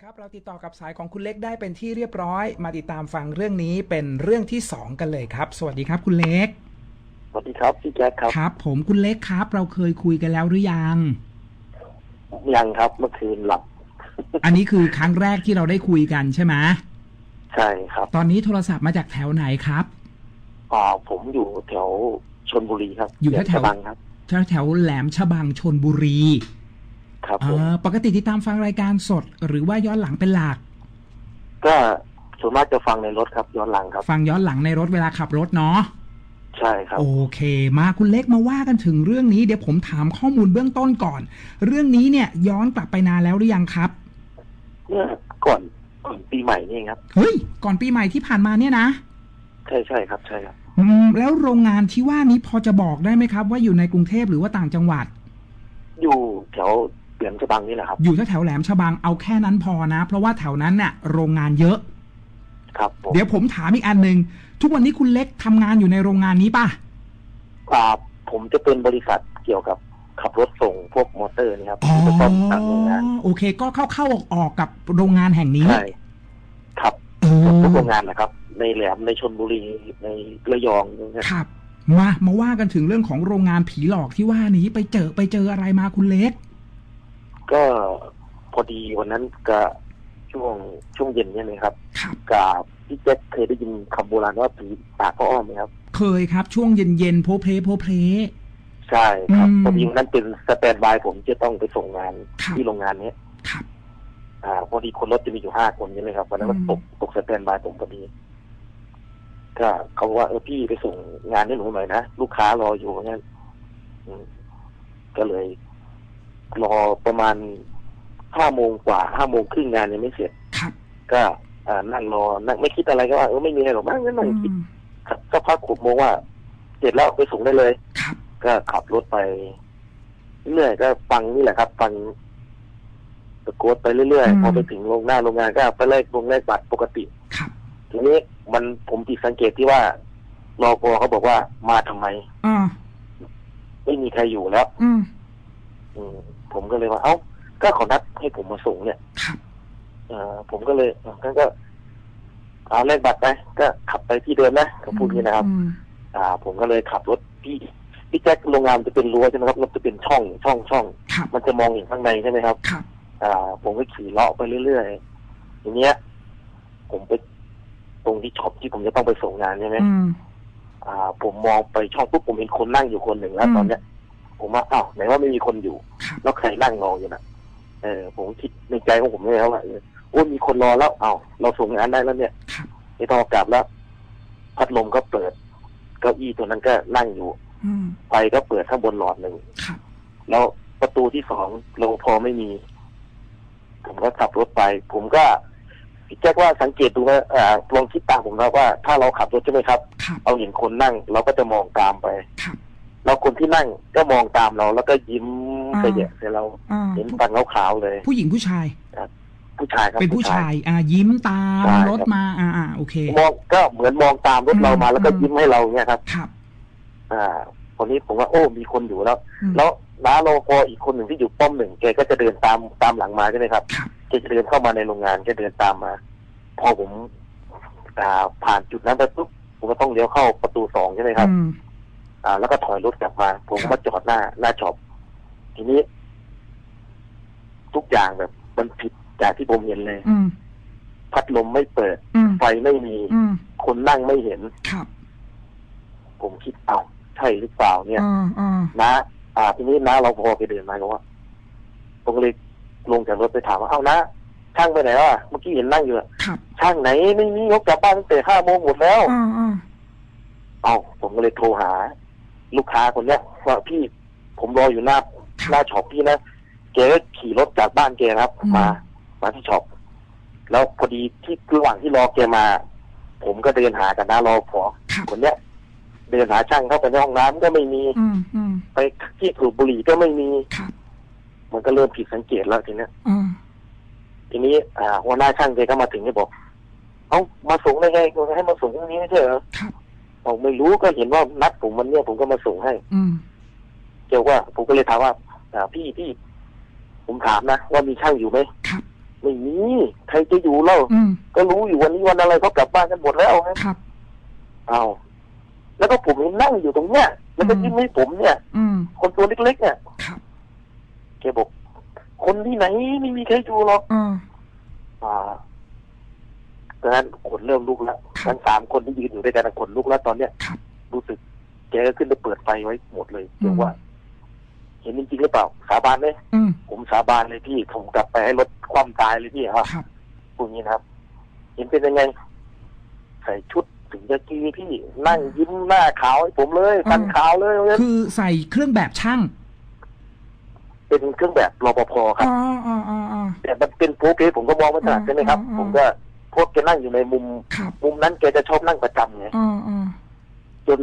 ละครับเราติดต่อกับสายของคุณเล็กได้เป็นที่เรียบร้อย มาติดตามฟังเรื่องนี้เป็นเรื่องที่สองกันเลยครับ สวัสดีครับคุณเล็กสวัสดีครับพี่แจ๊คครับครับ ผมคุณเล็กครับ เราเคยคุยกันแล้วหรือยัง ยังครับเมื่อคืนหลับ อันนี้คือครั้งแรกที่เราได้คุยกันใช่ไหมใช่ครับ ตอนนี้โทรศัพท์มาจากแถวไหนครับอ่าผมอยู่แถวชนบุรีครับอยู่แถวๆแถวบังครับแถวแถวแหลมฉบังชนบุรี ครับผม อ่าปกติติดตามฟังรายการสด หรือว่าย้อนหลังเป็นหลัก ก็ส่วนมากจะฟังในรถครับย้อนหลังครับ ฟังย้อนหลังในรถเวลาขับรถเนาะ ใช่ครับ โอเค มาคุณเล็กมาว่ากันถึงเรื่องนี้เดี๋ยวผมถามข้อมูลเบื้องต้นก่อน เรื่องนี้เนี่ยย้อนกลับไปนานแล้วหรือยังครับ เมื่อก่อนก่อนปีใหม่นี่ครับ เฮ้ย ก่อนปีใหม่ที่ผ่านมาเนี่ยนะใช่ใช่ครับ ใช่ครับ อืมแล้วโรงงานที่ว่านี้พอจะบอกได้ไหมครับ ว่าอยู่ในกรุงเทพหรือว่าต่างจังหวัด อยู่แถว เหลียมฉบังนี่แหละครับ อยู่แถวๆแหลมฉบังเอาแค่นั้นพอนะ เพราะว่าแถวนั้นเนี่ยโรงงานเยอะ ครับผมเดี๋ยวผมถามอีกอันหนึ่งทุกวันนี้คุณเล็กทำงานอยู่ในโรงงานนี้ป่ะอ่าผมจะเป็นบริษัทเกี่ยวกับขับรถส่งพวกมอเตอร์นี่ครับอ๋อจะต้องทำโรงงานโอเค ก็เข้าเข้าออกออกกับโรงงานแห่งนี้ใช่ครับเออทุกโรงงานนะครับ ในแหลมในชนบุรีในระยองนะครับครับ มา มาว่ากันถึงเรื่องของโรงงานผีหลอกที่ว่านี้ไปเจอไปเจออะไรมาคุณเล็ก ก็พอดีวันนั้นก็ช่วงช่วงเย็นเนี่ยนะครับครับ กับพี่แจ็คเคยได้ยินคำโบราณว่าผีปากก็อ้อมไหมครับ เคยครับ ช่วงเย็นเย็นๆโพเพลโพเพลใช่ครับอืม พอดีวันนั้นเป็นสแตนบายผมจะต้องไปส่งงานครับที่โรงงานเนี้ยครับ อ่า พอดีคนรถจะมีอยู่ห้าคนใช่ไหมครับวันนั้นก็อืมตกตกสแตนบายผมพอดีก็เขาบอกว่าเออพี่ไปส่งงานให้หนูหน่อยนะลูกค้ารออยู่งั้นอืมก็เลย รอประมาณห้าโมงกว่าห้าโมงครึ่งงานยังไม่เสร็จ ครับ ก็อ่านั่งรอนั่งไม่คิดอะไรก็ว่าเออไม่มีอะไรหรอกมั้งงั้นนั่งคิดอืมก็พักขบโมงว่าเสร็จแล้วไปส่งได้เลย ครับ ก็ขับรถไปเรื่อยๆก็ฟังนี่แหละครับ ฟังตะโกนไปเรื่อยอืมๆพอไปถึงโรงหน้าโรงงานก็ไปแลกลงแลกบัตรปกติครับทีนี้มันผมติดสังเกตที่ว่ารอพอเขาบอกว่ามาทำไมอ่าไม่มีใครอยู่แล้ว อืมอืม ผมก็เลยว่าเอ้าก็เขานัดให้ผมมาส่งเนี่ยครับ เออผมก็เลยเอองั้นก็เอาแลกบัตรไปก็ขับไปที่เดิมนะเขาพูดอย่างนี้นะครับ อืมอ่า ผมก็เลยขับรถพี่พี่แจ็คโรงงานมันจะเป็นรั้วใช่ไหมครับมันจะเป็นช่องช่องช่อง ครับมันจะมองเห็นข้างในใช่ไหมครับ ครับ อ่า ผมก็ขี่เลาะไปเรื่อยๆทีเนี้ย ผมไปตรงที่ช็อปที่ผมจะต้องไปส่งงานใช่ไหมอืม อ่า ผมมองไปช่องปุ๊บผมเห็นคนนั่งอยู่คนหนึ่งแล้วอืมตอนเนี้ย ผมว่าอ้าวไหนว่าไม่มีคนอยู่ครับ แล้วใครนั่งรออยู่น่ะเออ ผมคิดในใจของผมเลยครับว่าเออโอ้ยมีคนรอแล้วอ้าวเราส่งงานได้แล้วเนี่ยครับไม่ต้องเอากลับแล้ว พัดลมก็เปิด เก้าอี้ตัวนั้นก็นั่งอยู่อืมไฟก็เปิดข้างบนหลอดหนึ่ง ครับ แล้วประตูที่สองรปภไม่มี ผมก็ขับรถไป ผมก็พี่แจ็คว่าสังเกตดูนะอ่าลองคิดตามผมนะว่าถ้าเราขับรถใช่ไหมครับ ครับ เอาเห็นคนนั่ง เราก็จะมองตามไป ครับ แล้วคนที่นั่งก็มองตามเรา แล้วก็ยิ้มอ่าไปแยะใส่เราอ่าเห็นฟันขาวๆเลย ผู้หญิงผู้ชาย ผู้ชายครับ เป็นผู้ชาย อ่า ยิ้มตามใช่ครับ รถมา อ่าอ่าโอเค มองก็เหมือนมองตามรถเรามาอืมแล้วก็อืม ยิ้มให้เราเนี่ยครับ ครับอ่าคนนี้ผมว่าโอ้มีคนอยู่แล้ว อืม แล้วน้ารปภอีกคนหนึ่งที่อยู่ป้อมหนึ่งแกก็จะเดินตามตามหลังมาใช่ไหมครับครับ แกจะเดินเข้ามาในโรงงานแกเดินตามมา พอผมอ่าผ่านจุดนั้นไปปุ๊บผมก็ต้องเลี้ยวเข้าประตูสองใช่ไหมครับ อืม อ่า แล้วก็ถอยรถกลับมา ผมครับก็มาจอดหน้าหน้าช็อปทีนี้ ทุกอย่างแบบ มันผิดจากที่ผมเห็นเลย อืม พัดลมไม่เปิด อืม ไฟไม่มี อืม คนนั่งไม่เห็น ครับผมคิดเอ้าใช่หรือเปล่าเนี่ย อ่าอ่านะอ่าทีนี้น้าเราพอไปเดินมาบอกว่าผมก็เลยลงจากรถไปถามว่าเอ้านะช่างไปไหนวะเมื่อกี้เห็นนั่งอยู่อะครับช่างไหนไม่มียกกลับบ้านตั้งแต่ห้าโมงหมดแล้ว อ่าอ่าเอ้าผมก็เลยโทรหา ลูกค้าคนเนี้ยว่าพี่ผมรออยู่หน้าคหน้ารับช็อปพี่นะแกก็ขี่รถจากบ้านแกนะครับ อืม มามาที่ช็อปแล้วพอดีที่ระหว่างที่รอแกมา ผมก็เดินหากันนะรอพอครับ คนเนี้ย เดินหาช่างเข้าไปในห้องน้ำก็ไม่มีอืมอืมไปที่สูบบุหรี่ก็ไม่มี ครับมันก็เริ่มผิดสังเกตแล้วทีเนี้ยอ่าทีนี้อ่าหัวหน้าช่างแกก็มาถึงก็บอก เอ้ามาส่งได้ไงก็ให้มาส่งพรุ่งนี้ไม่ใช่เหรอ ครับ บอกไม่รู้ก็เห็นว่านัดผมวันเนี้ยผมก็มาส่งให้ อืมเกี่ยวว่า ผมก็เลยถามว่าอ่าพี่พี่ผมถามนะว่ามีช่างอยู่ไหมครับ ไม่มีใครจะอยู่เล่าอืมก็รู้อยู่วันนี้วันอะไรเขากลับบ้านกันหมดแล้วครับครับ เอาแล้วก็ผมเห็นนั่งอยู่ตรงเนี้ยแล้วก็อืม ยิ้มให้ผมเนี่ย อืมคนตัวเล็กๆเนี่ยครับแกบอก คนที่ไหนไม่มีใครอยู่หรอกอ่าอ่าตอนนั้นขนเริ่มลุกแล้วครับ ทั้งสามคนที่ยืนอยู่ด้วยกันนะขนลุกแล้วตอนเนี้ยครับรู้สึกแกก็ขึ้นไปเปิดไฟไว้หมดเลยอืมเรียกว่า เห็นจริงๆหรือเปล่า สาบานไหมอืมผมสาบานเลยพี่ผมกลับไปให้รถคว่ำตายเลยพี่ครับครับพูดอย่างนี้นะครับ เห็นเป็นยังไง ใส่ชุดถึงจะกีพี่นั่งยิ้มหน้าขาวให้ผมเลยฟันขาวเลยคือใส่เครื่องแบบช่างเป็นเครื่องแบบรปภครับอ๋ออ๋ออ๋ออ๋อแต่มันเป็นโพเพผมก็มองไม่ถนัดอืมใช่ไหมครับอืมผมก็ พวกแกนั่งอยู่ในมุม ครับมุมนั้นแกจะชอบนั่งประจำไงอ๋ออ๋อจน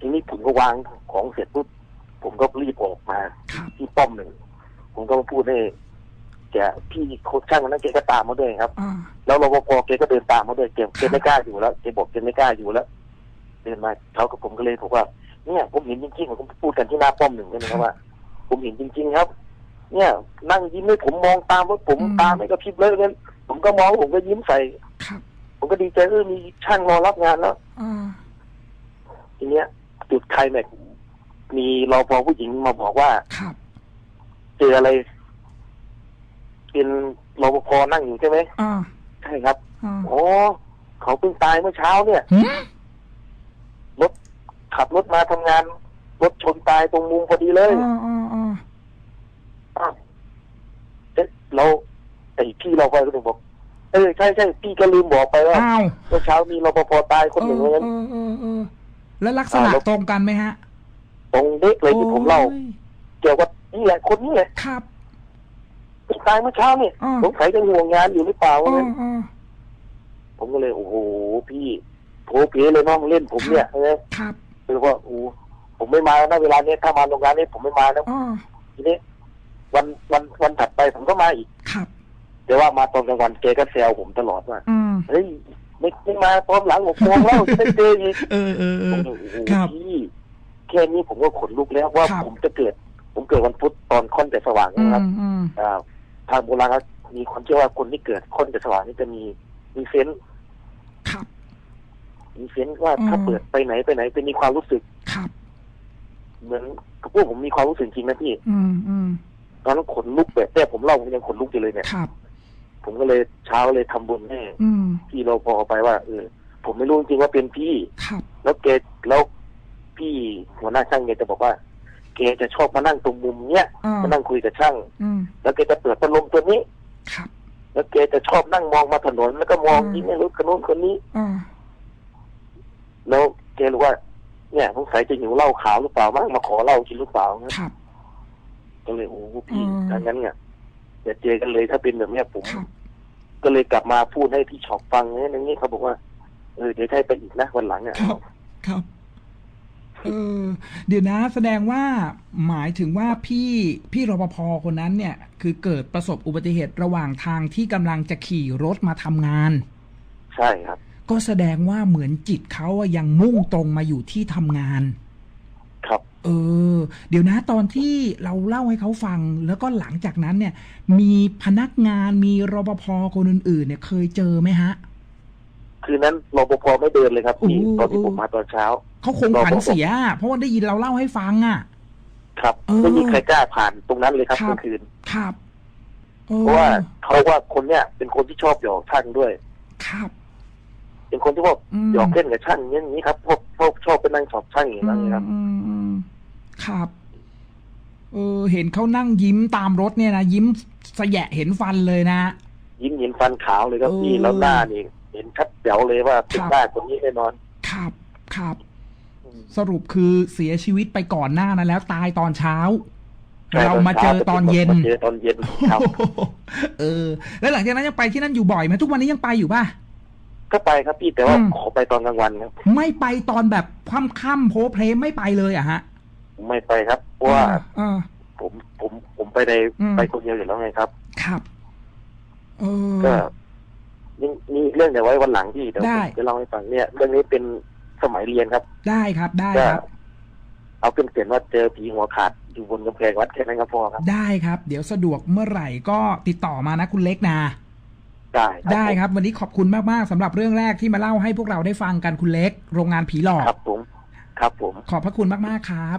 ทีนี้ผมก็วางของเสร็จปุ๊บผมก็รีบออกมา ครับที่ป้อมหนึ่ง ผมก็มาพูดให้แกพี่โคชช่างคนนั้นแกก็ตามมาด้วยครับ อ่าแล้วรปภแกก็เดินตามมาด้วยแกแกไม่กล้าอยู่แล้วแกบอกแกไม่กล้าอยู่แล้ว เดินมาเขากับผมก็เลยบอกว่า เนี่ยผมเห็นจริงๆผมพูดกันที่หน้าป้อมหนึ่งใช่ไหมครับว่า ผมเห็นจริง ๆ ครับ เนี่ย นั่งยิ้มให้ผมมองตามว่าผมตามไม่กระพริบเลยงั้น ผมก็มองผมก็ยิ้มใส่ครับผมก็ดีใจเออมีช่างรอรับงานแล้วอ่าทีเนี้ย จุดใครแม็กซ์มีรอพอผู้หญิงมาบอกว่า ครับ เจออะไร เป็นรปภนั่งอยู่ใช่ไหมอ่าใช่ครับอ่าโอ้เขาเพิ่งตายเมื่อเช้าเนี่ย หืมขับรถมาทำงาน รถชนตายตรงมุมพอดีเลย อ่าอ่าอ่า อ้าวเอ๊ะเรา ไอพี่เราไปก็ถึงบอกเออใช่ใช่พี่ก็ลืมบอกไปว่าอ้าวเมื่อเช้ามีรปภตายคนหนึ่งเอว่าองั้นเออเออเออแล้วลักษณะอ่าแล้ว ตรงกันไหมฮะตรงเด็กเลยที่ผมเล่า โอ้ยเกี่ยวกับนี่แหละคนนี้แหละครับ ที่ตายเมื่อเช้าเนี่ยอ่า สงสัยจะห่วงงานอยู่หรือเปล่าว่าอ่างั้นอ่าผมก็เลยโอ้โหพี่โผเพเลยน้องเล่นผมเนี่ยนะครับคือว่าโอ้ผมไม่มานะเวลาเนี้ยถ้ามาโรงงานนี้ผมไม่มานะอ่าทีนี้วันวันวันถัดไปผมก็มาอีก ครับ แต่ว่ามาตอนกลางวันแกก็แซวผมตลอดว่าอืมเฮ้ยไม่ไม่มาตอนหลังหกโมงแล้วจะได้เจออีกเออเออเอผอมก็โอ้โหครับพี่แค่นี้ผมก็ขนลุกแล้วว่าครับ ผมจะเกิด ผมเกิดวันพุธตอนค่อนแต่สว่างอืนะครับมอืมอ่าทางโบราณเขามีความเชื่อว่าคนที่เกิดค่อนแต่สว่างนี่จะมีมีเซนส์ครับ มีเซนส์ว่าอืมถ้าเปิดไปไหนไปไหนเป็นมีความรู้สึก ครับ เหมือนพวกผมมีความรู้สึกจริงนะพี่ อืมอืมตอนนั้นขนลุกแบบแต่ผมเล่าผมยังขนลุกอยู่เลยเนี่ย ครับ ผมก็เลยเช้าเลยทำบุญให้อืมพี่เราพอไปว่าเออผมไม่รู้จริงๆว่าเป็นพี่ ครับแล้วแกแล้วพี่หัวหน้าช่างแกจะบอกว่าแกจะชอบมานั่งตรงมุมเนี้ยอ่ามานั่งคุยกับช่าง อืมแล้วแกจะเปิดพัดลมตัวนี้ ครับ แล้วแกจะชอบนั่งมองมาถนนแล้วก็มองอืม ยิ้มให้รถคนนู้นคนนี้ อ่าแล้วแกรู้ว่า เนี่ยสงสัยจะหิวเหล้าขาวหรือเปล่ามั้งมาขอเหล้ากินหรือเปล่างั้นครับ ก็เลยโอ้โหพี่อืมถ้างั้นเนี่ยอย่าเจอกันเลยถ้าเป็นแบบเนี้ยผม ครับ ก็เลยกลับมาพูดให้พี่ช็อปฟังเนี่ยอย่างนี้เขาบอกว่าเออเดี๋ยวใช้ไปอีกนะวันหลังอะครับ ครับเออเดี๋ยวนะแสดงว่าหมายถึงว่าพี่พี่รปภคนนั้นเนี่ย คือเกิดประสบอุบัติเหตุระหว่างทางที่กำลังจะขี่รถมาทำงาน ใช่ครับ ก็แสดงว่าเหมือนจิตเขาอะยังมุ่งตรงมาอยู่ที่ทำงานครับ เออ เดี๋ยวนะตอนที่เราเล่าให้เขาฟัง แล้วก็หลังจากนั้นเนี่ย มีพนักงานมีรปภคนอื่นๆ เนี่ยเคยเจอไหมฮะ คืนนั้นรปภไม่เดินเลยครับพี่โอ้ตอนที่โอ้ผมมาตอนเช้าเขาคงขวัญเสีย เพราะว่าได้ยินเราเล่าให้ฟังอะ ครับเออไม่มีใครกล้าผ่านตรงนั้นเลยครับครับเมื่อคืนครับเออเพราะว่าเขาว่าคนเนี้ยเป็นคนที่ชอบหยอกช่างด้วย ครับ เป็นคนที่พวกอืมหยอกเล่นกับช่างอย่างนี้ครับพวกพวกชอบไปนั่งสอบช่างอย่างอืนั้นมครับอืมอืม ครับเออเห็นเขานั่งยิ้มตามรถเนี่ยนะยิ้มสะแยะเห็นฟันเลยนะ ยิ้มเห็นฟันขาวเลยครับเออพี่แล้วหน้านี่เห็นชัดเจ๋วเลยว่าเป็นครับหน้าคนนี้แน่นอนครับครับ สรุปคือเสียชีวิตไปก่อนหน้านั้นแล้วตายตอนเช้าใช่เรามาเจอตอนเย็นมาเจอตอนเย็นครับเออ แล้วหลังจากนั้นยังไปที่นั่นอยู่บ่อยไหมทุกวันนี้ยังไปอยู่ป่ะก็ไปครับพี่แต่ว่าอืมขอไปตอนกลางวันครับไม่ไปตอนแบบค่ำๆโพเพลไม่ไปเลยอะฮะ ไม่ไปครับเพราะว่า ผมผมผมไปในอืม ไปคนเดียวอยู่แล้วไงครับ ครับก็นี่นี่เรื่องเดี๋ยวไว้วันหลังพี่เดี๋ยวจะเล่าให้ฟังเนี่ย เรื่องนี้เป็นสมัยเรียนครับ ได้ครับได้ครับ เอาเป็นเสียนว่าเจอผีหัวขาดอยู่บนกำแพงวัดแค่นั้นก็พอครับ ได้ครับ เดี๋ยวสะดวกเมื่อไหร่ก็ติดต่อมานะคุณเล็กนะ ได้ได้ครับ วันนี้ขอบคุณมากมากสำหรับเรื่องแรกที่มาเล่าให้พวกเราได้ฟังกันคุณเล็ก โรงงานผีหลอก ครับผม ครับผม ขอบพระคุณมากมากครับ